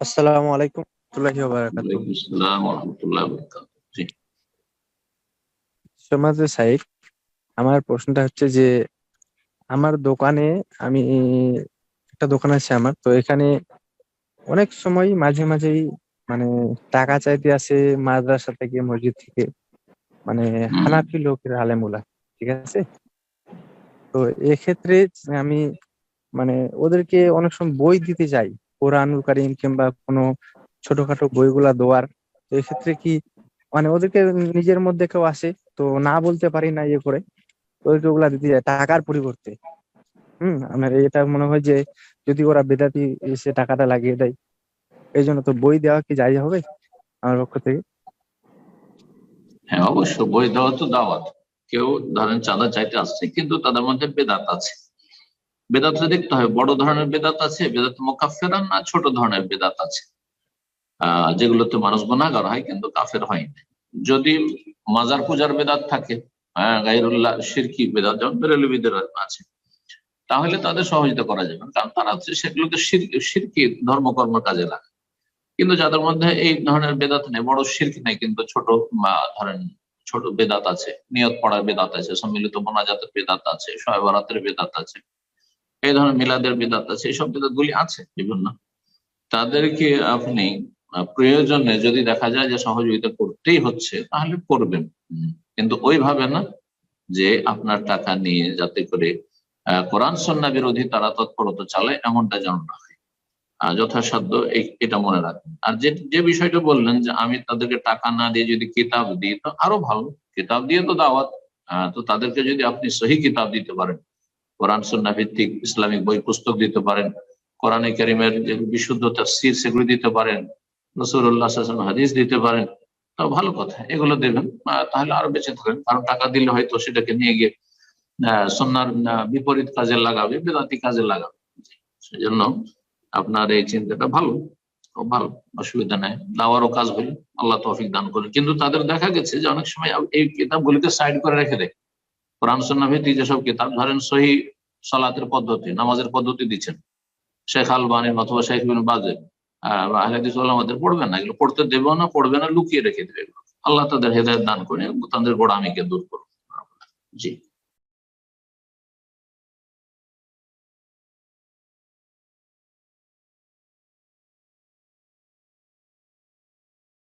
আসসালামু আলাইকুম রহমতুল্লাহি ওয়া বারাকাতুহু আসসালাম ওয়া রাহমাতুল্লাহি ওয়া বারাকাতুহু। জি সমাজে আমার প্রশ্নটা হচ্ছে যে আমার দোকানে আমি একটা দোকান আছে আমার তো এখানে অনেক সময় মাঝে মাঝেই মানে টাকা চাইতে আসে মাদ্রাসা থেকে মসজিদ থেকে মানে। হানাফি লোকের আলেমুলা ঠিক আছে তো এক্ষেত্রে আমি মানে ওদেরকে অনেক সময় বই দিতে যাই কোরআনুল কারিম কিংবা কোনো ছোটখাটো বইগুলা দেওয়ার, তো এক্ষেত্রে কি মানে ওদেরকে নিজের মধ্যে কেউ আসে, তো না বলতে পারি না ইয়ে করে ওদেরকে ওগুলা দিতে যায় টাকার পরিবর্তে। হম, আমার এটা মনে হয় যে যদি ওরা বেদাতি এসে টাকাটা লাগিয়ে দেয় এই জন্য তো বই দেওয়া কি যাই হবে আমার পক্ষ থেকে? হ্যাঁ অবশ্য বই দেওয়া তো দাওয়াত। কেউ ধরেন চাঁদা চাইতে আসছে, কিন্তু তাদের মধ্যে বেদাত আছে। বেদাতটা দেখতে হয়, বড় ধরনের বেদাত আছে, বেদাত মোকাফেরা না ছোট ধরনের বেদাত আছে। আহ, যেগুলোতে মানুষ গুণাগার হয়, কিন্তু কাফের হয়নি যদি মাজার পূজার বেদাত থাকে হ্যাঁ গাইরুল্লাহ সিরকি বেদাত, যেমন বেরেলবিদের আছে, তাহলে তাদের সহযোগিতা করা যাবে। কারণ তারা হচ্ছে সেগুলোকে সির- সিরকি ধর্মকর্ম কাজে লাগে কিন্তু যাদের মধ্যে এই ধরনের বেদাত নেই, বড় শির্ক নেই, কিন্তু ছোট ধরেন ছোট বেদাত আছে, নিয়ত পড়ার বেদাত আছে, সম্মিলিত মোনাজাতের বেদাত আছে শয়বরাতের বেদাত আছে এই ধরনের মিলাদের বেদাত আছে এইসব বেদাত গুলি আছে বিভিন্ন। তাদেরকে আপনি প্রয়োজনে যদি দেখা যায় যে সহযোগিতা করতেই হচ্ছে, তাহলে করবেন। কিন্তু ওইভাবে না যে আপনার টাকা নিয়ে যাতে করে কোরআন সন্না বিরোধী তারা তৎপরতা চালায়, এমনটা যেন না হয়। যথাসাধ্য এটা মনে রাখবেন আর যে যে বিষয়টা বললেন যে আমি তাদেরকে টাকা না দিয়ে যদি কিতাব দিই, তো আরও ভালো। কিতাব দিয়ে তো দাওয়াত তো তাদেরকে যদি আপনি সহি কিতাব দিতে পারেন কোরআন সন্না ভিত্তিক ইসলামিক বই পুস্তক দিতে পারেন, কোরআনে কারিমের যে বিশুদ্ধ তফসির সেগুলি দিতে পারেন রসুল্লাহ হাদিস দিতে পারেন। তো ভালো কথা, এগুলো দেবেন। তাহলে আরও বেঁচে থাকবেন। কারণ টাকা দিলে হয়তো সেটাকে নিয়ে গিয়ে সন্ন্যার বিপরীত কাজে লাগাবে, বেদাতি কাজে লাগাবে। সেজন্য আপনার এই চিন্তাটা ভালো ভালো, অসুবিধা নাই। দাওয়ারও কাজ হইল আল্লাহ তৌফিক দান করে কিন্তু তাদের দেখা গেছে যে অনেক সময় এই কিতাবগুলিকে সাইড করে রেখে দেয়। কোরআন সন্না ভিত্তিক যেসব কিতাব, ধরেন সহি সালাতের পদ্ধতি, নামাজের পদ্ধতি দিচ্ছেন। শেখ আলবানের অথবা শেখ বিন বাজে আমাদের পড়বে না, এগুলো পড়তে দেবে না, পড়বে না, লুকিয়ে রেখে দেবে। আল্লাহ তাদের হেদায়ত দান করে তাদের গোড়া গোড়ামিকে দূর করব জি।